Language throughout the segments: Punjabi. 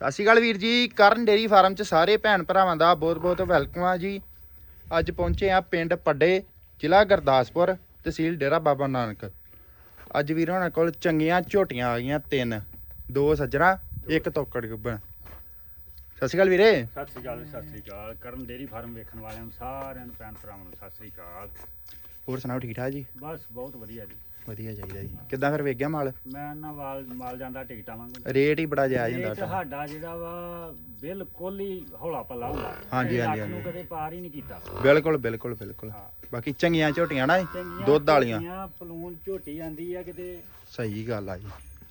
ਸਤਿ ਸ਼੍ਰੀ ਅਕਾਲ ਵੀਰ ਜੀ ਕਰਨ ਡੇਰੀ ਫਾਰਮ ਚ ਸਾਰੇ ਭੈਣ ਭਰਾਵਾਂ ਦਾ ਬਹੁਤ-ਬਹੁਤ ਵੈਲਕਮ ਆ ਜੀ। ਅੱਜ ਪਹੁੰਚੇ ਆ ਪਿੰਡ ਪੱਡੇ ਜ਼ਿਲ੍ਹਾ ਗੁਰਦਾਸਪੁਰ ਤਹਿਸੀਲ ਡੇਰਾ ਬਾਬਾ ਨਾਨਕ। ਅੱਜ ਵੀਰ ਹੋਣਾ ਕੋਲ ਚੰਗੀਆਂ ਝੋਟੀਆਂ ਆ ਗਈਆਂ ਤਿੰਨ ਦੋ ਸੱਜਣਾ ਇੱਕ ਤੋਕੜ ਗੁੱਬਣ। ਸਤਿ ਸ਼੍ਰੀ ਅਕਾਲ ਵੀਰੇ। ਸਤਿ ਸ੍ਰੀ ਅਕਾਲ ਜੀ, ਸਤਿ ਸ੍ਰੀ ਅਕਾਲ। ਕਰਨ ਡੇਰੀ ਫਾਰਮ ਵੇਖਣ ਵਾਲਿਆਂ ਨੂੰ ਸਾਰਿਆਂ ਨੂੰ ਭੈਣ ਭਰਾਵਾਂ ਨੂੰ ਸਤਿ ਸ੍ਰੀ ਅਕਾਲ। ਹੋਰ ਸੁਣਾਓ ਠੀਕ ਠਾਕ ਜੀ? ਬਸ ਬਹੁਤ ਵਧੀਆ ਜੀ। ਵਧੀਆ ਚਾਹੀਦਾ ਜੀ। ਕਿੱਦਾਂ ਫਿਰ ਵੇਖ ਗਿਆ ਮਾਲ? ਮੈਂ ਨਾ ਵਾਲ ਮਾਲ ਜਾਂਦਾ ਟਿਕਟਾਂ ਵਾਂਗੂ। ਰੇਟ ਹੀ ਬੜਾ ਜਾਇਜ਼ ਹੁੰਦਾ ਤੁਹਾਡਾ ਜਿਹੜਾ ਵਾ ਬਿਲਕੁਲ ਹੀ ਹੌਲਾ ਪੱਲਾ ਹੁੰਦਾ। ਹਾਂਜੀ, ਹਾਂਜੀ, ਹਾਂਜੀ। ਕਦੇ ਪਾਰ ਹੀ ਨਹੀਂ ਕੀਤਾ। ਬਿਲਕੁਲ ਬਿਲਕੁਲ ਬਿਲਕੁਲ। ਬਾਕੀ ਚੰਗੀਆਂ ਝੋਟੀਆਂ ਨਾ ਦੁੱਧ ਵਾਲੀਆਂ। ਪਲੂਣ ਝੋਟੀ ਆਂਦੀ ਆ ਕਿਤੇ। ਸਹੀ ਗੱਲ ਆ ਜੀ।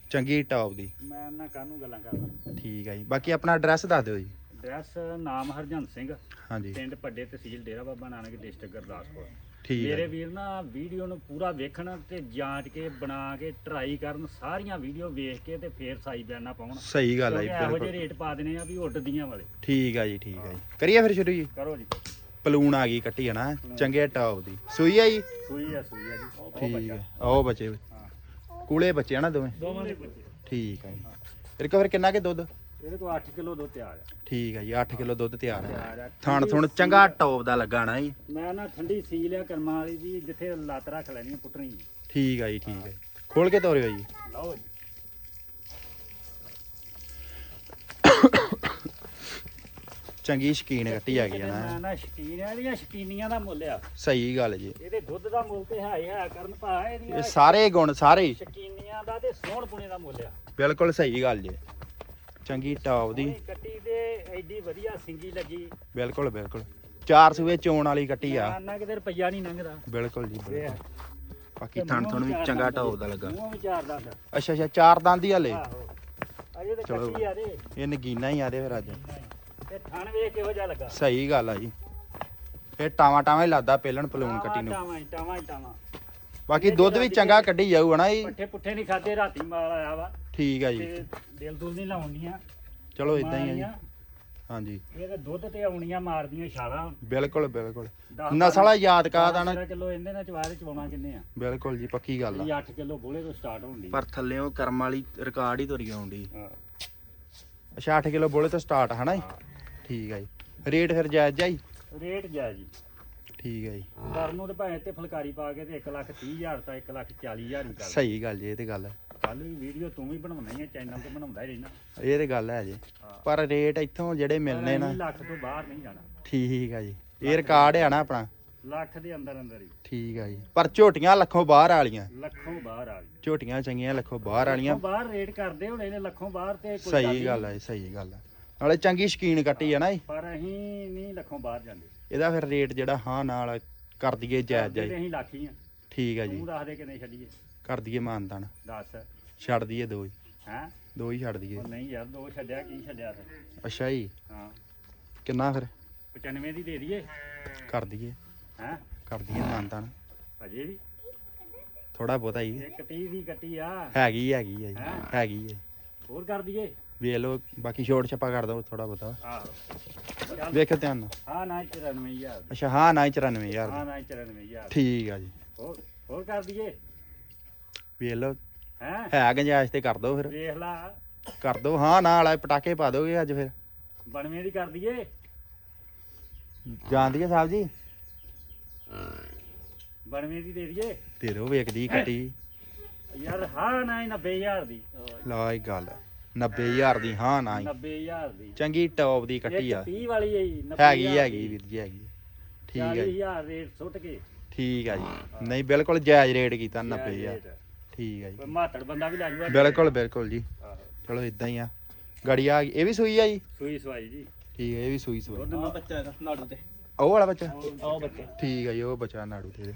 ਚੰਗੀ ਟੌਪ ਦੀ। ਮੈਂ ਨਾ ਕਾਹਨੂੰ ਗੱਲਾਂ ਕਰਦਾ। ਠੀਕ ਆ ਜੀ। ਬਾਕੀ ਆਪਣਾ ਐਡਰੈਸ ਦੱਸ ਦਿਓ ਜੀ। ਐਡਰੈਸ ਨਾਮ ਹਰਜੰਤ ਸਿੰਘ। ਹਾਂਜੀ। ਪਿੰਡ ਪੱਡੇ ਤਹਿਸੀਲ ਡੇਰਾ ਬਾਬਾ ਨਾਨਕ ਡਿਸਟ੍ਰਿਕਟ ਗੁਰਦਾਸਪੁਰ। ਠੀਕ ਮੇਰੇ ਹੈ ਵੀਰ ਨਾ ਵੀਡੀਓ ਨੂੰ ਪੂਰਾ ਵੇਖਣ ਤੇ ਜਾਂਚ ਕੇ ਬਣਾ ਕੇ ਟਰਾਈ ਕਰਨ ਸਾਰੀਆਂ ਵੀਡੀਓ ਵੇਖ ਕੇ ਤੇ ਫੇਰ ਸਾਈ ਬਿਆਨਾ ਪਾਉਣ। ਸਹੀ ਗੱਲ ਆ ਜੀ ਕਿਉਂਕਿ ਇਹੋ ਜਿਹੇ ਬਿਲਕੁਲ। ਰੇਟ ਪਾ ਦੇਣੇ ਆ ਵੀ ਉੱਡਦੀਆਂ ਵਾਲੇ। ਠੀਕ ਆ ਜੀ ਠੀਕ ਆ ਜੀ। ਕਰੀਏ ਫਿਰ ਸ਼ੁਰੂ ਜੀ? ਕਰੋ ਜੀ। ਪਲੂਣ ਆ ਗਈ ਕੱਟੀ ਹੈ ਨਾ ਚੰਗੇ ਟੌਪ ਦੀ। ਸੂਈ ਆ ਜੀ? ਸੂਈ ਆ ਸੂਈ ਆ ਜੀ। ਉਹ ਠੀਕ ਬੱਚਾ। ਹੈ ਉਹ ਬੱਚੇ। ਹਾਂ। ਕੂਲੇ ਬੱਚੇ ਆ ਨਾ ਦੋਵੇਂ? ਦੋਵਾਂ ਦੇ ਬੱਚੇ। ਠੀਕ ਆ ਜੀ। ਫਿਰ ਕਿੰਨਾ ਕੇ ਦੁੱਧ? ਇਹਦੇ ਕੋਲ 8 ਕਿਲੋ ਦੁੱਧ ਤਿਆਰ ਆ ਠੀਕ ਆ ਜੀ 8 ਕਿਲੋ ਦੁੱਧ ਤਿਆਰ ਹੈ। ਆ ਥਣ ਥੁਣ ਚੰਗਾ ਟੌਪ ਦਾ ਲੱਗਾ ਨਾ ਜੀ। ਮੈਂ ਨਾ ਠੰਡੀ ਸੀ ਲਿਆ ਕਰਮਾਂ ਵਾਲੀ ਜੀ ਜਿੱਥੇ ਲੱਤ ਰੱਖ ਲੈਣੀ ਪੁੱਟਣੀ ਆ। ਠੀਕ ਆ ਜੀ ਠੀਕ ਜੀ। ਖੋਲ ਕੇ ਤੋਰਿਓ ਜੀ। ਲਓ ਜੀ। ਚੰਗੀ ਸ਼ਕੀਨ ਕੱਟੀ ਆ ਗਈ ਮੈਂ ਨਾ। ਨਾ ਸ਼ਕੀਨ ਆ ਇਹਦੀਆਂ ਸ਼ਕੀਨੀਆਂ ਦਾ ਮੁੱਲ ਆ। ਸਹੀ ਗੱਲ ਜੀ। ਇਹਦੇ ਦੁੱਧ ਦਾ ਮੁੱਲ ਤੇ ਹੈ ਹੀ ਹੈ ਕਰਨ ਭਾ ਇਹਦੀਆਂ ਇਹ ਸਾਰੇ ਗੁਣ ਸਾਰੇ ਸ਼ਕੀਨੀਆਂ ਦਾ ਤੇ ਸੋਹਣ ਪੁਣੇ ਦਾ ਮੁੱਲ ਆ। ਬਿਲਕੁਲ ਸਹੀ ਗੱਲ ਜੀ। ਚੰਗੀ ਟੌਪ ਦੀ। ਕੱਟੀ ਤੇ ਐਡੀ ਵਧੀਆ ਸਿੰਗੀ ਲੱਗੀ। ਬਿਲਕੁਲ ਬਿਲਕੁਲ। ਚਾਰ ਸੂਏ ਚੋਣ ਵਾਲੀ ਕੱਟੀ ਆ। ਨਾ ਕਿਤੇ ਰੁਪਈਆ ਨਹੀਂ ਲੰਘਦਾ। ਬਿਲਕੁਲ ਜੀ ਬਿਲਕੁਲ। ਬਾਕੀ ਥਣ ਥਣ ਵੀ ਚੰਗਾ ਟੌਪ ਦਾ ਲੱਗਾ। ਮੂੰਹ ਵਿਚਾਰ ਦਾ ਅੱਛਾ ਅੱਛਾ ਚਾਰ ਦੰਦ ਹੀ ਹਲੇ। ਆਹੋ। ਅਜੇ ਤੇ। ਕੱਟੀ ਆ ਦੇ ਇਹ ਨਗੀਨਾ ਹੀ ਆਦੇ ਫਿਰ ਅੱਜ। ਤੇ ਥਣ ਵੇਖ ਕਿਹੋ ਜਿਹਾ ਲੱਗਾ। ਸਹੀ ਗੱਲ ਆ ਜੀ। ਇਹ ਟਾਵਾ ਟਾਵਾ ਹੀ ਲੱਗਦਾ ਪਹਿਲਣ ਪਲੂਣ ਕੱਟੀ ਨੂੰ। ਟਾਵਾਂ ਟਾਵਾਂ ਟਾਵਾਂ। ਬਾਕੀ ਦੁੱਧ ਵੀ ਚੰਗਾ ਕੱਢੀ ਜਾਊ ਹਨਾ ਜੀ। ਪੱਠੇ ਪੁੱਠੇ ਨਹੀਂ ਖਾਦੇ ਰਾਤੀ ਮਾਲ ਆਇਆ ਵਾ। ਠੀਕ ਆ ਜੀ। ਤੇ ਦਿਲ ਦੁਲ ਨਹੀਂ ਲਾਉਂਦੀਆਂ। ਚਲੋ ਇਦਾਂ ਹੀ ਆ ਜੀ। ਹਾਂਜੀ। ਇਹ ਤੇ ਦੁੱਧ ਤੇ ਆਉਣੀਆਂ ਮਾਰਦੀਆਂ ਛਾਲਾਂ। ਬਿਲਕੁਲ ਬਿਲਕੁਲ। ਨਸਲਾ ਯਾਦ ਕਾਦ ਆ ਨਾ। 12 ਕਿਲੋ ਇਹਦੇ ਨਾਲ ਚਵਾਰੇ ਚਵਾਉਣਾ ਕਿੰਨੇ ਆ? ਬਿਲਕੁਲ ਜੀ ਪੱਕੀ ਗੱਲ ਆ। ਇਹ 8 ਕਿਲੋ ਬੋਲੇ ਤੋਂ ਸਟਾਰਟ ਹੁੰਦੀ ਪਰ ਥੱਲੇੋਂ ਕਰਮ ਵਾਲੀ ਰਿਕਾਰਡ ਹੀ ਤੁਰੀ ਆਉਂਦੀ ਹਾਂ। ਅੱਛਾ 8 ਕਿਲੋ ਬੋਲੇ ਤੋਂ ਸਟਾਰਟ ਹਨਾ ਜੀ? ਠੀਕ ਆ ਜੀ। ਰੇਟ ਫਿਰ ਜਾਇਜ਼ ਜਾਈ ਰੇਟ ਜਾ ਜੀ। ਠੀਕ ਹੈ ਜੀ। ਕਰਨ ਨੂੰ ਤੇ ਭਾਵੇਂ ਤੇ ਫੁਲਕਾਰੀ ਪਾ ਕੇ ਤੇ 1 ਲੱਖ 30 ਹਜ਼ਾਰ ਤਾਂ 1 ਲੱਖ 40 ਹਜ਼ਾਰ ਵੀ ਕਰ ਸਹੀ ਗੱਲ ਜੀ ਇਹ ਤੇ ਗੱਲ ਹੈ ਕੱਲ ਵੀ ਵੀਡੀਓ ਤੂੰ ਵੀ ਬਣਾਉਣਾ ਹੀ ਹੈ ਚੈਨਲ ਤੇ ਬਣਾਉਂਦਾ ਹੀ ਰਹਿਣਾ। ਇਹ ਤੇ ਗੱਲ ਹੈ ਜੀ। ਹਾਂ। ਪਰ ਰੇਟ ਇੱਥੋਂ ਜਿਹੜੇ ਮਿਲਨੇ ਨਾ। ਲੱਖ ਤੋਂ ਬਾਹਰ ਨਹੀਂ ਜਾਣਾ। ਠੀਕ ਆ ਜੀ। ਇਹ ਰਿਕਾਰਡ ਆ ਨਾ ਆਪਣਾ। ਲੱਖ ਦੇ ਅੰਦਰ ਅੰਦਰ ਹੀ। ਠੀਕ ਆ ਜੀ। ਪਰ ਝੋਟੀਆਂ ਲੱਖੋਂ ਬਾਹਰ ਵਾਲੀਆਂ। ਲੱਖੋਂ ਬਾਹਰ ਆ ਗਈ ਝੋਟੀਆਂ ਚੰਗੀਆਂ ਲੱਖੋਂ ਬਾਹਰ ਵਾਲੀਆਂ। ਬਾਹਰ ਰੇਟ ਕਰਦੇ ਹੋਣੇ ਨੇ ਲੱਖੋਂ ਬਾਹਰ ਤੇ ਕੋਈ ਸਹੀ। ਗੱਲ ਹੈ ਸਹੀ ਗੱਲ ਹੈ ਨਾਲੇ ਚੰਗੀ ਸ਼ਕੀਨ ਕੱਟੀ ਆ ਨਾ ਜੀ। ਪਰ ਅਸੀਂ ਨਹੀਂ ਲੱਖੋਂ ਬਾਹਰ ਜਾਂਦੇ। ਇਹਦਾ ਫਿਰ ਰੇਟ ਜਿਹੜਾ ਹਾਂ ਨਾਲ ਕਰ ਦਈਏ ਜਾਇਜ਼ ਜਾਈ ਅਸੀਂ ਲੱਖ ਹੀ ਆ। ਠੀਕ ਆ ਜੀ। ਤੂੰ ਦੱਸ ਦੇ ਕਿੰਨੇ ਛੱਡੀਏ। ਕਰ ਦਈਏ ਮਾਨਦਾਨ। ਦੱਸ। ਛੱਡ ਦਈਏ ਦੋ ਹੀ। ਹੈ? ਦੋ ਹੀ ਛੱਡ ਦਈਏ। ਨਹੀਂ ਯਾਰ ਦੋ ਛੱਡਿਆ ਕੀ ਛੱਡਿਆ ਫਿਰ? ਅੱਛਾ ਜੀ। ਹਾਂ। ਕਿੰਨਾ ਫਿਰ? 95 ਦੀ ਦੇ ਦਈਏ? ਕਰ ਦਈਏ। ਹੈ? ਕਰ ਦਈਏ ਮਾਨਦਾਨ। ਅਜੇ ਵੀ ਥੋੜਾ ਬਹੁਤਾ ਹੀ ਇੱਕ 30 ਦੀ ਕੱਟੀ ਆ। ਹੈਗੀ ਹੈਗੀ ਹੈ ਜੀ। ਹੈਂ? ਹੈਗੀ ਹੈ ਹੋਰ ਕਰ ਦਈਏ? ਵੇਖ ਲਓ ਬਾਕੀ ਛੋਟ ਛੱਪਾ ਕਰ ਦੋ ਥੋੜਾ ਬਹੁਤਾ। ਆਹੋ। ਚੱਲ। ਵੇਖੋ ਧਿਆਨ ਨਾਲ। ਹਾਂ ਨਾ 94000 ਅੱਛਾ ਹਾਂ ਨਾ 94000 ਹਾਂ ਨਾ 94000 ਠੀਕ ਆ ਜੀ। ਹੋਰ ਹੋਰ ਕਰ ਦਈਏ? ਵੇਖ ਲਓ। ਹੈ? ਹੈ ਗੰਜਾਇਸ਼ ਤੇ ਕਰ ਦੋ ਫਿਰ। ਵੇਖ ਲਾ। ਕਰ ਦੋ ਹਾਂ ਨਾਲ ਵਾਲੇ ਪਟਾਕੇ ਪਾ ਦੋਗੇ ਅੱਜ ਫਿਰ। ਬਣਵੇਂ ਦੀ ਕਰ ਦਈਏ। ਜਾਂਦੀ ਹੈ ਸਾਹਿਬ ਜੀ? ਬਣਵੇਂ ਦੀ ਦੇ ਦਈਏ। ਦੇ ਦਿਓ ਵੇਖਦੀ ਕੱਟੀ ਯਾਰ ਹਾਂ ਨਾ 90000 ਦੀ। ਲਾ ਹੀ ਗੱਲ। 90000 ਦੀ ਹਾਂ ਨਾ ਹੀ। 90000 ਦੀ। ਚੰਗੀ ਟੌਪ ਦੀ ਕੱਟੀ ਆ। 30 ਵਾਲੀ ਹੈ ਜੀ, 90,000 ਹੈਗੀ। ਹੈਗੀ ਵੀਰ ਜੀ ਹੈਗੀ। ਠੀਕ ਹੈ ਜੀ। 40000 ਰੇਟ ਸੁੱਟ ਕੇ। ਠੀਕ ਆ ਜੀ। ਨਹੀਂ ਬਿਲਕੁਲ ਜਾਇਜ਼ ਰੇਟ ਕੀਤਾ 90000 ਰੇਟ। ਠੀਕ ਆ ਜੀ। ਕੋਈ ਮਾਤੜ ਬੰਦਾ ਵੀ ਲੈ ਜੂਗਾ। ਬਿਲਕੁਲ ਬਿਲਕੁਲ ਜੀ। ਆਹੋ। ਚਲੋ ਇਦਾਂ ਹੀ ਆ। ਗੜੀ ਆ ਗਈ। ਇਹ ਵੀ ਸੂਈ ਆ ਜੀ? ਸੂਈ ਸਵਾਈ ਜੀ। ਠੀਕ ਹੈ ਇਹ ਵੀ ਸੂਈ ਸੂਈ ਦੁੱਧ ਆ ਬੱਚਾ ਇਹਦਾ ਨਾੜੂ ਤੇ। ਉਹ ਵਾਲਾ ਬੱਚਾ? ਆਓ ਬੱਚੇ। ਠੀਕ ਹੈ ਜੀ ਉਹ ਬੱਚਾ ਨਾੜੂ ਤੇ। ਇਹਦੇ।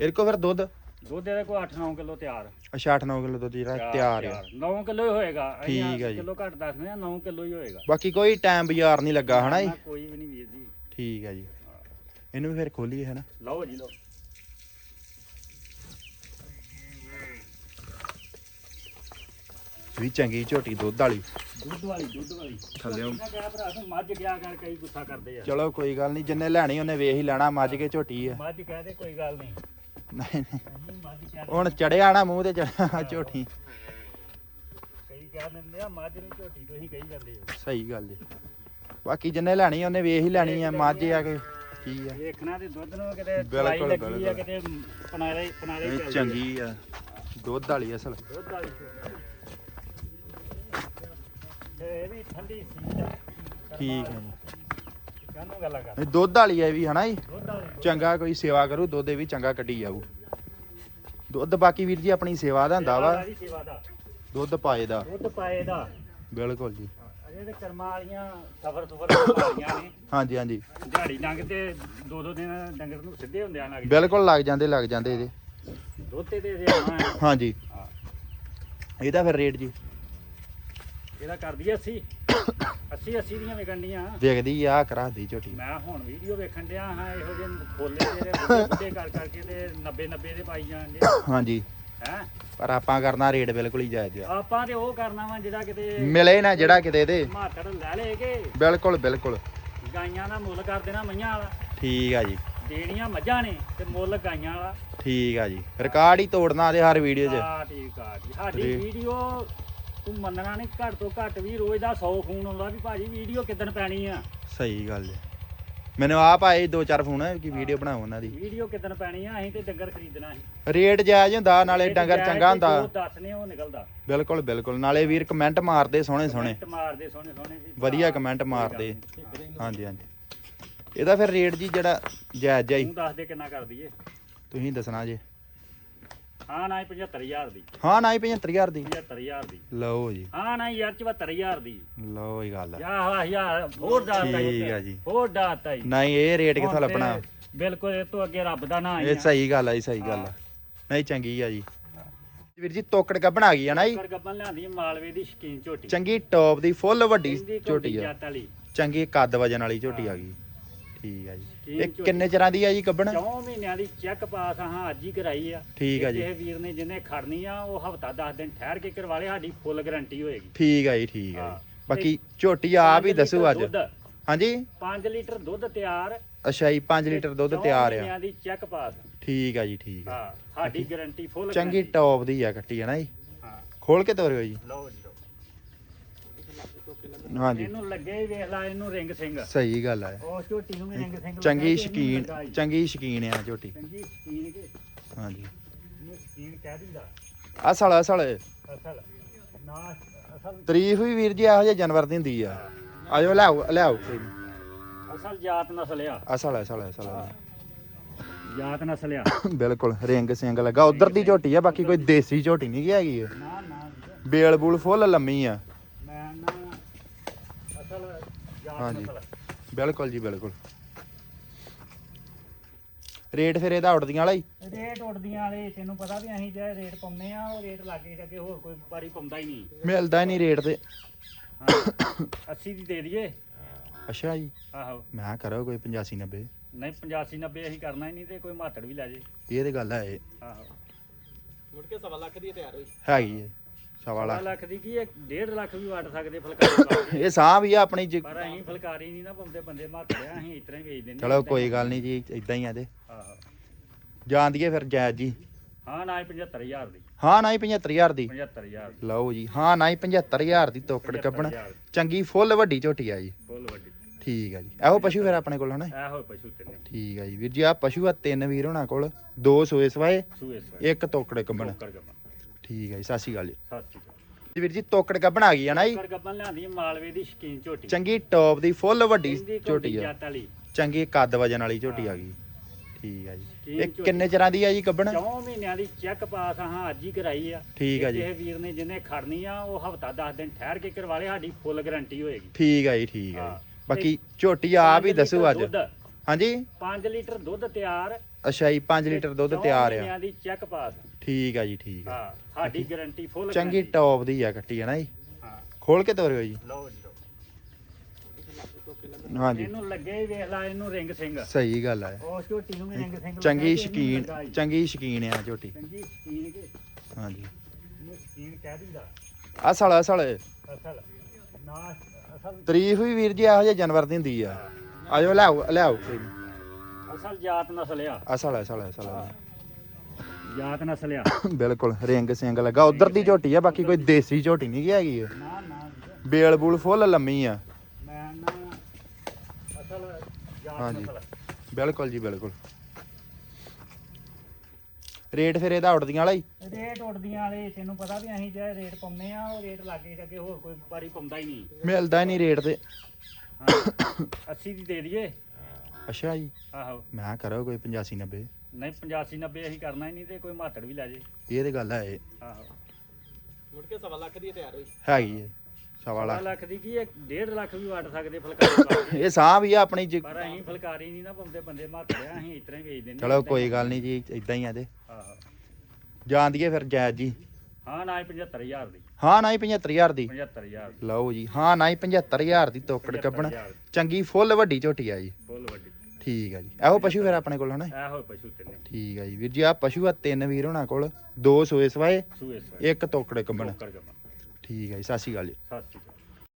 ਇਹਦੇ ਕੋ ਫਿਰ ਦੁੱਧ? ਦੁੱਧ ਇਹਦੇ ਕੋਲ 8-9 ਕਿਲੋ ਤਿਆਰ। ਅੱਛਾ 8-9 ਕਿਲੋ ਦੁੱਧ ਜਿਹੜਾ ਤਿਆਰ ਆ। 9 ਕਿਲੋ ਹੀ ਹੋਏਗਾ। ਠੀਕ ਆ ਜੀ। ਕਿਲੋ ਘੱਟ ਦੱਸਦੇ ਆ 9 ਕਿਲੋ ਹੀ ਹੋਏਗਾ। ਬਾਕੀ ਕੋਈ ਟਾਈਮ ਬਾਜ਼ਾਰ ਨਹੀਂ ਲੱਗਾ ਹਨਾ ਜੀ? ਨਾ ਕੋਈ ਵੀ ਨਹੀਂ ਵੀਰ ਜੀ। ਠੀਕ ਹੈ ਜੀ। ਇਹਨੂੰ ਵੀ ਫਿਰ ਖੋਲੀਏ ਹਨਾ? ਲਓ ਜੀ ਲਓ। ਵੀ ਚੰਗੀ ਝੋਟੀ ਦੁੱਧ ਵਾਲੀ। ਦੁੱਧ ਵਾਲੀ ਦੁੱਧ ਵਾਲੀ। ਥੱਲਿਓਂ ਕਿਹਾ ਭਰਾ ਤੂੰ ਮੱਝ ਗਿਆ ਕਰ ਕਈ ਗੁੱਸਾ ਕਰਦੇ ਆ। ਚਲੋ ਕੋਈ ਗੱਲ ਨਹੀਂ ਜਿੰਨੇ ਲੈਣੀ ਉਹਨੇ ਵੇਖ ਹੀ ਲੈਣਾ ਮੱਝ ਕੇ ਝੋਟੀ ਆ। ਮੱਝ ਕਹਦੇ ਕੋਈ ਗੱਲ ਨਹੀਂ ਨਹੀਂ। ਨਹੀਂ ਨਹੀਂ ਕਹਿ ਹੁਣ ਚੜਿਆ ਨਾ ਮੂੰਹ ਤੇ ਚੜਿਆ ਝੋਟੀ। ਕਈ ਕਹਿ ਦਿੰਦੇ ਆ ਮੱਝ ਨੂੰ ਝੋਟੀ ਤੁਸੀਂ ਕਹੀ ਜਾਂਦੇ ਹੋ ਸਹੀ ਗੱਲ ਜੀ ਬਾਕੀ ਜਿੰਨੇ ਲੈਣੀ ਉਹਨੇ ਵੇਖ ਹੀ ਲੈਣੀ ਆ ਮੱਝ ਆ ਕੇ ਕੀ ਆ। ਵੇਖਣਾ ਤੇ ਦੁੱਧ ਨੂੰ ਕਿਤੇ ਚਲਾਈ ਲੱਗੀ ਆ। ਕਿਤੇ ਚੱਲਦੀ ਆ। ਚੰਗੀ ਆ। ਦੁੱਧ ਵਾਲੀ ਅਸਲ। ਦੁੱਧ ਵਾਲੀ ਇਹ ਵੀ ਠੰਡੀ ਸੀ ਠੀਕ ਹੈ ਜੀ। ਕਾਹਨੂੰ ਗੱਲਾਂ ਕਰ ਇਹ ਦੁੱਧ ਵਾਲੀ ਇਹ ਵੀ ਹਨਾ ਜੀ? ਦੁੱਧ ਵਾਲੀ ਚੰਗਾ ਕੋਈ ਸੇਵਾ ਕਰੂ ਦੁੱਧ ਇਹ ਵੀ ਚੰਗਾ ਕੱਢੀ ਜਾਊ। ਦੁੱਧ ਬਾਕੀ ਵੀਰ ਜੀ ਆਪਣੀ ਸੇਵਾ ਦਾ ਹੁੰਦਾ ਵਾ। ਸੇਵਾ ਦਾ ਦੁੱਧ ਪਾਏ ਦਾ। ਦੁੱਧ ਪਾਏ ਦਾ। ਬਿਲਕੁਲ ਜੀ। ਅਜੇ ਤੇ ਕਰਮਾਂ ਵਾਲੀਆਂ ਸਫਰ ਸੁਫਰ ਵਾਲੀਆਂ ਨੇ। ਹਾਂਜੀ ਹਾਂਜੀ। ਦਿਹਾੜੀ ਲੰਘ ਤੇ ਦੋ ਦੋ ਦਿਨ ਡੰਗਰ ਨੂੰ ਸਿੱਧੇ ਹੁੰਦਿਆਂ ਲੱਗ ਬਿਲਕੁਲ ਲੱਗ ਜਾਂਦੇ ਲੱਗ ਜਾਂਦੇ ਇਹਦੇ। ਦੁੱਧ ਤੇ ਦੇ ਦੇ ਆਉਣਾ ਹਾਂਜੀ। ਹਾਂ। ਇਹਦਾ ਫਿਰ ਰੇਟ ਜੀ। ਇਹਦਾ ਕਰਦੀ 80 80 80 ਦੀਆਂ ਵਿਕਣੀਆਂ ਵੇਖਦੀ ਆ ਕਰਾ ਦੀ ਝੋਟੀ। ਮੈਂ ਹੁਣ ਵੀਡੀਓ ਵੇਖਣ ਡਿਆ ਹਾਂ ਇਹੋ ਜਿਹੇ ਖੋਲੇ ਜਿਹੜੇ ਬੁੱਢੇ ਕਰ ਕਰਕੇ ਤੇ 90 90 ਦੇ ਪਾਈ ਜਾਂਦੇ ਹਾਂਜੀ। ਹੈ? ਪਰ ਆਪਾਂ ਕਰਨਾ ਰੇਟ ਬਿਲਕੁਲ ਹੀ ਜਾਇਜ਼ ਆ। ਆਪਾਂ ਤੇ ਉਹ ਕਰਨਾ ਵਾ ਜਿਹੜਾ ਕਿਤੇ ਮਿਲੇ ਨਾ ਜਿਹੜਾ ਕਿਤੇ ਇਹਦੇ ਮਾਤੜ ਲੈ ਲੇਗੇ ਬਿਲਕੁਲ ਬਿਲਕੁਲ। ਗਾਈਆਂ ਦਾ ਮੁੱਲ ਕਰ ਦੇਣਾ ਮਈਆਂ ਵਾਲਾ। ਠੀਕ ਆ ਜੀ। ਦੇਣੀਆਂ ਮੱਝਾਂ ਨੇ ਤੇ ਮੁੱਲ ਗਾਈਆਂ ਵਾਲਾ। ਠੀਕ ਆ ਜੀ। ਰਿਕਾਰਡ ਹੀ ਤੋੜਨਾ ਤੇ ਹਰ ਵੀਡੀਓ 'ਚ। ਆ ਠੀਕ ਆ ਜੀ। ਸਾਡੀ। ਵੀਡੀਓ ਤੂੰ ਮੰਨਣਾ ਨਹੀਂ ਘੱਟ ਤੋਂ ਘੱਟ ਵੀ ਰੋਜ਼ ਦਾ 100 ਫੋਨ ਆਉਂਦਾ ਵੀ ਭਾਜੀ ਵੀਡੀਓ ਕਿੱਦਣ ਪੈਣੀ ਆ? ਸਹੀ ਗੱਲ ਹੈ ਮੈਨੂੰ ਆਪ ਆਏ ਦੋ ਚਾਰ ਫੋਨ ਕਿ ਵੀਡੀਓ ਬਣਾਓ ਉਹਨਾਂ ਦੀ। ਵੀਡੀਓ ਕਿੱਦਣ ਪੈਣੀ ਆ ਅਸੀਂ ਤੇ ਡੰਗਰ ਖਰੀਦਣਾ ਸੀ। ਰੇਟ ਜਾਇਜ਼ ਹੁੰਦਾ ਨਾਲੇ ਡੰਗਰ ਚੰਗਾ ਹੁੰਦਾ। ਜੋ ਦੱਸਨੇ ਉਹ ਨਿਕਲਦਾ। ਬਿਲਕੁਲ ਬਿਲਕੁਲ। ਨਾਲੇ ਵੀਰ ਕਮੈਂਟ ਮਾਰਦੇ ਸੋਹਣੇ ਸੋਹਣੇ। ਕਮੈਂਟ ਮਾਰਦੇ ਸੋਹਣੇ ਸੋਹਣੇ ਜੀ। ਵਧੀਆ ਕਮੈਂਟ ਮਾਰਦੇ। ਹਾਂਜੀ ਹਾਂਜੀ। ਇਹਦਾ ਫਿਰ ਰੇਟ ਜੀ ਜਿਹੜਾ ਜਾਇਜ਼ ਜਾਈ ਤੂੰ ਦੱਸ ਦੇ ਕਿੰਨਾ ਕਰ ਦਈਏ ਤੁਸੀਂ ਦੱਸਣਾ ਜੇ। ਹਾਂ ਨਾ 75000 ਦੀ। ਹਾਂ ਨਾ ਹੀ 75000 ਦੀ। 75000 ਦੀ। ਲਓ ਜੀ। ਹਾਂ ਨਾ ਯਾਰ 74000 ਦੀ। ਲਓ ਹੀ ਗੱਲ। ਆ ਯਾ ਹਾ ਯਾਰ ਹੋਰ ਦਾਤਾ ਠੀਕ ਆ ਜੀ। ਹੋਰ ਦਾਤਾ ਜੀ। ਨਹੀਂ ਇਹ ਰੇਟ ਕਿੱਥੋਂ ਲੱਭਣਾ? ਬਿਲਕੁਲ ਇਹ ਤੋਂ ਅੱਗੇ ਰੱਬ ਦਾ ਨਾਂ ਹੀ ਇਹ ਸਹੀ ਗੱਲ ਆ ਜੀ ਸਹੀ ਗੱਲ ਆ। ਨਹੀਂ ਚੰਗੀ ਆ ਜੀ। ਵੀਰ ਜੀ ਤੋਕੜ ਗੱਬਣ ਆ ਗਈ ਆ ਨਾ ਜੀ। ਕਰ ਗੱਬਨ ਲਿਆਂਦੀ ਮਾਲਵੇ ਦੀ ਸ਼ਕੀਨ ਝੋਟੀ। ਚੰਗੀ ਟੌਪ ਦੀ ਫੁੱਲ ਵੱਡੀ ਝੋਟੀ ਆ। ਚੰਗੀ ਕੱਦ ਵਜਨ ਵਾਲੀ ਝੋਟੀ ਆ ਗਈ। ਠੀਕ ਆ ਜੀ। ਇਹ। ਕਿੰਨੇ ਚਿਰਾਂ ਦੀ ਆ ਜੀ ਗੱਬਣ ਚੌਂ ਮਹੀਨਿਆਂ ਦੀ ਚੈੱਕ ਪਾਸ ਹਾਂ ਅੱਜ ਹੀ ਕਰਾਈ ਆ। ਠੀਕ ਆ ਜੀ। ਕਿਸੇ ਵੀਰ ਨੇ ਜਿਹਨੇ ਖੜਨੀ ਆ ਉਹ ਹਫਤਾ 10 ਦਿਨ ਠਹਿਰ ਕੇ ਕਰਵਾ ਲੇ ਸਾਡੀ ਫੁੱਲ ਗਾਰੰਟੀ ਹੋਏਗੀ। ਠੀਕ ਆ ਜੀ ਠੀਕ ਆ ਹਾਂ। ਬਾਕੀ ਝੋਟੀ ਆਪ ਹੀ ਦੱਸੂ ਅੱਜ। ਹਾਂਜੀ? 5 ਲੀਟਰ ਦੁੱਧ ਤਿਆਰ। ਅੱਛਾ ਜੀ 5 ਲੀਟਰ ਦੁੱਧ ਤਿਆਰ ਆ। ਮਹੀਨਿਆਂ ਦੀ ਚੈੱਕ ਪਾਸ ਠੀਕ ਆ ਜੀ ਠੀਕ ਆ। ਹਾਂ ਸਾਡੀ ਗਾਰੰਟੀ ਫੁੱਲ ਚੰਗੀ ਟੌਪ ਦੀ ਆ ਕੱਟੀ ਆ ਨਾ ਜੀ? ਹਾਂ। ਖੋਲ ਕੇ ਤੋਰਿਓ ਜੀ। ਲਓ ਜੀ। ਹਾਂਜੀ। ਇਹਨੂੰ ਲੱਗੇ ਹੀ ਵੇਖ ਲਾ ਇਹਨੂੰ ਰਿੰਗ ਸਿੰਘ ਸਹੀ ਗੱਲ ਆ। ਉਹ ਝੋਟੀ ਨੂੰ ਵੀ ਰਿੰਗ ਸਿੰਘ ਲੱਗਾ ਚੰਗੀ ਸ਼ਕੀਨ। ਚੰਗੀ ਸ਼ਕੀਨ ਆ ਝੋਟੀ। ਚੰਗੀ ਸ਼ਕੀਨ ਕੇ। ਹਾਂਜੀ। ਇਹਨੂੰ ਸ਼ਕੀਨ ਕਹਿ ਦਿੰਦਾ। ਅਸਲ ਅਸਲ। ਅਸਲ। ਨਾ ਅਸਲ। ਤਾਰੀਫ ਵੀ ਵੀਰ ਜੀ ਇਹੋ ਜਿਹੇ ਜਾਨਵਰ ਦੀ ਹੁੰਦੀ ਆ। ਆਜੋ ਲਿਆਓ ਲਿਆਓ। ਅਸਲ ਜਾਤ ਨਸਲ ਆ। ਅਸਲ ਅਸਲ ਅਸਲ। ਜਾਤ ਨਸਲ ਆ। ਬਿਲਕੁਲ ਰਿੰਗ ਸਿੰਘ ਲੱਗਾ। ਉਧਰ ਦੀ ਝੋਟੀ ਆ ਬਾਕੀ ਕੋਈ ਦੇਸੀ ਝੋਟੀ ਨਹੀਂ ਹੈਗੀ ਇਹ। ਨਾ ਨਾ। ਵੀਰ, ਬੇਲ ਬੂਲ ਫੁੱਲ ਲੰਮੀ ਆ ਮੈਂ ਨਾ ਅਸਲ ਜਾਤ ਹਾਂਜੀ। ਬਿਲਕੁਲ ਜੀ ਬਿਲਕੁਲ। ਰੇਟ ਫਿਰ ਇਹਦਾ ਉੱਡਦੀਆਂ ਵਾਲਾ ਹੀ? ਰੇਟ ਉੱਡਦੀਆਂ ਵਾਲੇ ਤੈਨੂੰ ਪਤਾ ਵੀ ਅਸੀਂ ਜੇ ਰੇਟ ਪਾਉਂਦੇ ਆ ਉਹ ਰੇਟ ਲਾਗੇ ਜਾਗੇ ਹੋਰ ਕੋਈ ਵਪਾਰੀ ਪਾਉਂਦਾ ਹੀ ਨਹੀਂ। ਮਿਲਦਾ ਹੀ ਨਹੀਂ ਰੇਟ ਤੇ। ਹਾਂ। 80 ਦੀ ਦੇ ਦਈਏ। ਅੱਛਾ ਜੀ। ਆਹੋ। ਮੈਂ ਕਰੋ ਕੋਈ 85 90 ਨਹੀਂ 85 90 ਅਸੀਂ ਕਰਨਾ ਹੀ ਨਹੀਂ ਤੇ ਕੋਈ ਮਾਤੜ ਵੀ ਲੈ ਜੇ। ਇਹ ਤੇ ਗੱਲ ਹੈ। ਇਹ। ਆਹੋ। ਮੁੜ ਕੇ ਸਵਾ ਲੱਖ ਦੀ ਤਿਆਰ ਹੋਈ। ਹੈਗੀ ਹੈ। ਸਵਾ ਲੱਖ। ਲੱਖ ਦੀ ਕੀ ਹੈ? 1.5 ਲੱਖ ਵੀ ਵਟ ਸਕਦੇ ਫੁਲਕਾਰੀ। ਇਹ ਸਾਹ ਵੀ ਆ ਆਪਣੀ ਜ- ਪਰ ਅਸੀਂ ਫੁਲਕਾਰੀ ਨਹੀਂ ਨਾ ਪਾਉਂਦੇ ਬੰਦੇ ਮਾਤੜਿਆ ਅਸੀਂ ਇਤਨਾ ਹੀ ਵੇਚ ਦਿੰਦੇ ਚਲੋ ਕੋਈ ਗੱਲ ਨਹੀਂ ਜੀ ਇਦਾਂ ਹੀ ਆ ਤੇ। ਆਹੋ। ਜਾਣ ਦੀਏ ਫਿਰ ਜਾਇਜ਼ ਜੀ। ਹਾਂ ਨਾ ਹੀ 75000 ਦੀ। ਹਾਂ ਨਾ ਹੀ 75000 ਦੀ। 75000 ਲਓ ਜੀ ਹਾਂ ਨਾ ਹੀ 75000 ਦੀ ਤੋਕੜ ਕੱਪਣ ਚੰਗੀ ਫੁੱਲ ਵੱਡੀ ਝੋਟੀ ਆ ਜੀ। ਫੁੱਲ ਵੱਡੀ। ਠੀਕ ਆ ਜੀ। ਇਹੋ ਪਸ਼ੂ ਫਿਰ ਆਪਣੇ ਕੋਲ ਹਨਾ ਇਹੋ ਪਸ਼ੂ ਤਿੰਨੇ। ਠੀਕ ਆ ਜੀ। ਵੀਰ ਜੀ ਆ ਪਸ਼ੂ ਆ ਤਿੰਨ ਵੀਰ ਹੋਣਾ ਕੋਲ। ਦੋ ਸੋਏ ਸਵਾਏ ਇੱਕ ਤੋਕੜ ਗੱਬਨ ਠੀਕ ਆ ਜੀ ਸਤਿ ਸ਼੍ਰੀ ਅਕਾਲ ਜੀ। ਸਤਿ ਸ਼੍ਰੀ ਅਕਾਲ। ਜੀ ਵੀਰ ਜੀ ਤੋਕੜ ਕੱਪਣ ਆ ਗਈ ਆ ਨਾ ਜੀ? ਗੱਬਨ ਲਿਆਂਦੀ ਮਾਲਵੇ ਦੀ ਸ਼ਕੀਨ ਝੋਟੀ। ਚੰਗੀ ਟੌਪ ਦੀ ਫੁੱਲ ਵੱਡੀ ਝੋਟੀ ਆ। ਚੰਗੀ ਕੱਦ ਵਜਨ ਵਾਲੀ ਝੋਟੀ ਆ ਗਈ। ਠੀਕ ਆ ਜੀ। ਇਹ। ਕਿੰਨੇ ਚਿਰਾਂ ਦੀ ਆ ਜੀ ਕੱਪਣ ਚੌਂ ਮਹੀਨਿਆਂ ਦੀ ਚੈੱਕ ਪਾਸ ਹਾਂ ਅੱਜ ਹੀ ਕਰਾਈ ਆ। ਠੀਕ ਆ ਜੀ। ਕਿਸੇ ਵੀਰ ਨੇ ਜਿਹਨੇ ਖੜਨੀ ਆ ਉਹ ਹਫਤਾ 10 ਦਿਨ ਠਹਿਰ ਕੇ ਕਰਵਾ ਲੇ ਸਾਡੀ ਫੁੱਲ ਗਾਰੰਟੀ ਹੋਏਗੀ। ਠੀਕ ਆ ਜੀ ਠੀਕ ਆ ਹਾਂ। ਬਾਕੀ ਝੋਟੀ ਆਪ ਹੀ ਦੱਸੂ ਅੱਜ। ਹਾਂਜੀ? 5 ਲੀਟਰ ਦੁੱਧ ਤਿਆਰ। ਅੱਛਾ ਜੀ 5 ਲੀਟਰ ਦੁੱਧ ਤਿਆਰ ਆ। ਮਹੀਨਿਆਂ ਦੀ ਚੈੱਕ ਪਾਸ। ਠੀਕ ਆ ਜੀ ਠੀਕ ਆ। ਹਾਂ ਸਾਡੀ ਗਾਰੰਟੀ ਫੁੱਲ ਚੰਗੀ ਟੌਪ ਦੀ ਆ ਕੱਟੀ ਆ ਨਾ ਜੀ? ਹਾਂ। ਖੋਲ ਕੇ ਤੋਰਿਓ ਜੀ। ਲਓ ਜੀ ਲਓ। ਹਾਂਜੀ। ਇਹਨੂੰ ਲੱਗੇ ਹੀ ਵੇਖ ਲਾ ਇਹਨੂੰ ਰਿੰਗ ਸਿੰਘ ਸਹੀ ਗੱਲ ਆ। ਉਹ ਝੋਟੀ ਨੂੰ ਵੀ ਰਿੰਗ ਸਿੰਘ ਲੱਗਾ ਚੰਗੀ ਤੇ ਇਹਨੂੰ ਸ਼ਕੀਨ ਲੱਗਾ ਹੀ। ਚੰਗੀ ਸ਼ਕੀਨ ਆ ਝੋਟੀ। ਚੰਗੀ ਸ਼ਕੀਨ ਕੇ। ਹਾਂਜੀ। ਇਹਨੂੰ ਸ਼ਕੀਨ ਕਹਿ ਦਿੰਦਾ ਅਸਲ ਨਾ ਅਸਲ ਤਾਰੀਫ ਵੀ ਵੀਰ ਜੀ ਇਹੋ ਜਿਹੇ ਜਾਨਵਰ ਦੀ ਹੁੰਦੀ ਆ। ਆਜੋ ਲਿਆਓ ਲਿਆਓ। ਅਸਲ ਜਾਤ ਨਸਲ ਆ। ਅਸਲ ਅਸਲ ਅਸਲ। ਜਾਤ ਨਸਲ ਆ ਬਿਲਕੁਲ ਰਿੰਗ ਸਿੰਗ ਲੱਗਾ। ਉਧਰ ਦੀ ਝੋਟੀ ਆ ਬਾਕੀ ਕੋਈ ਦੇਸੀ ਝੋਟੀ ਨਹੀਂ ਹੈਗੀ। ਇਹ ਨਾ ਨਾ। ਬੇਲ ਬੂਲ ਫੁੱਲ ਲੰਮੀ ਆ। ਮੈਂ ਨਾ ਅਸਲ ਜਾਤ ਹਾਂਜੀ। ਨਸਲ ਬਿਲਕੁਲ ਜੀ ਬਿਲਕੁਲ। ਰੇਟ ਫਿਰ ਇਹਦਾ ਉੱਡਦੀਆਂ ਵਾਲਾ ਹੀ? ਰੇਟ ਉੱਡਦੀਆਂ ਵਾਲੇ ਤੈਨੂੰ ਪਤਾ ਵੀ ਅਸੀਂ ਜੇ ਰੇਟ ਪਾਉਂਦੇ ਆ ਉਹ ਰੇਟ ਲਾਗੇ ਅੱਗੇ ਹੋਰ ਕੋਈ ਵਪਾਰੀ ਪਾਉਂਦਾ ਹੀ ਨਹੀਂ। ਮਿਲਦਾ ਨਹੀਂ ਰੇਟ ਤੇ। ਹਾਂ। 80 ਦੀ ਦੇ ਦਈਏ? ਅੱਛਾ ਜੀ। ਆਹੋ। ਮੈਂ ਕਿਹਾ ਕਰੋ ਕੋਈ 85 90 ਨਹੀਂ 85 90 ਅਸੀਂ ਕਰਨਾ ਹੀ ਨਹੀਂ ਤੇ ਕੋਈ ਮਾਤੜ ਵੀ ਲੈ ਜੇ। ਇਹ ਤੇ ਗੱਲ ਹੈ ਇਹ। ਆਹੋ। ਮੁੜ ਕੇ ਸਵਾ ਲੱਖ ਦੀ ਤਿਆਰ ਹੋਈ। ਹੈਗੀ ਹੈ ਸਵਾ ਸਵਾ ਲੱਖ। ਲੱਖ ਦੀ ਕੀ ਹੈ? 1.5 ਲੱਖ ਵੀ ਵਟ ਸਕਦੇ ਫੁਲਕਾਰੀ ਪਾ ਕੇ। ਇਹ ਸਾਹ ਵੀ ਆ ਆਪਣੀ ਜ- ਪਰ ਅਸੀਂ ਫੁਲਕਾਰੀ ਨਹੀਂ ਨਾ ਪਾਉਂਦੇ ਬੰਦੇ ਮਾਤੜਿਆ ਅਸੀਂ ਇਸ ਤਰ੍ਹਾਂ ਹੀ ਵੇਚ ਦਿੰਦੇ ਚਲੋ ਕੋਈ ਗੱਲ ਨਹੀਂ ਜੀ ਇਦਾਂ ਹੀ ਆ ਤੇ। ਆਹੋ। ਜਾਂਦੀਏ ਫਿਰ ਜਾਇਜ਼ ਜੀ। ਹਾਂ ਨਾ ਹੀ 75000 ਦੀ। ਹਾਂ ਨਾ ਹੀ 75000 ਦੀ। 75000 ਲਓ ਜੀ ਹਾਂ ਨਾ ਹੀ 75000 ਦੀ ਤੋਕੜ ਕੱਪਣ ਚੰਗੀ ਫੁੱਲ ਵੱਡੀ ਝੋਟੀ ਆ ਜੀ। ਫੁੱਲ ਵੱਡੀ। ਠੀਕ ਆ ਜੀ। ਇਹੋ ਪਸ਼ੂ ਫਿਰ ਆਪਣੇ ਕੋਲ ਹਨਾ ਇਹੋ ਪਸ਼ੂ ਤਿੰਨੇ। ਠੀਕ ਆ ਜੀ ਵੀਰ ਜੀ ਆ ਪਸ਼ੂ ਆ ਤਿੰਨ ਵੀਰ ਹੋਣਾ ਕੋਲ। ਦੋ ਸੋਏ ਸਵਾਏ ਸੂਏ ਸਵਾਏ। ਇੱਕ ਤੋਕੜੇ ਕੰਬਣ ਠੀਕ ਆ ਜੀ ਸਤਿ ਸ਼੍ਰੀ ਅਕਾਲ ਜੀ। ਸਤਿ ਸ਼੍ਰੀ ਅਕਾਲ।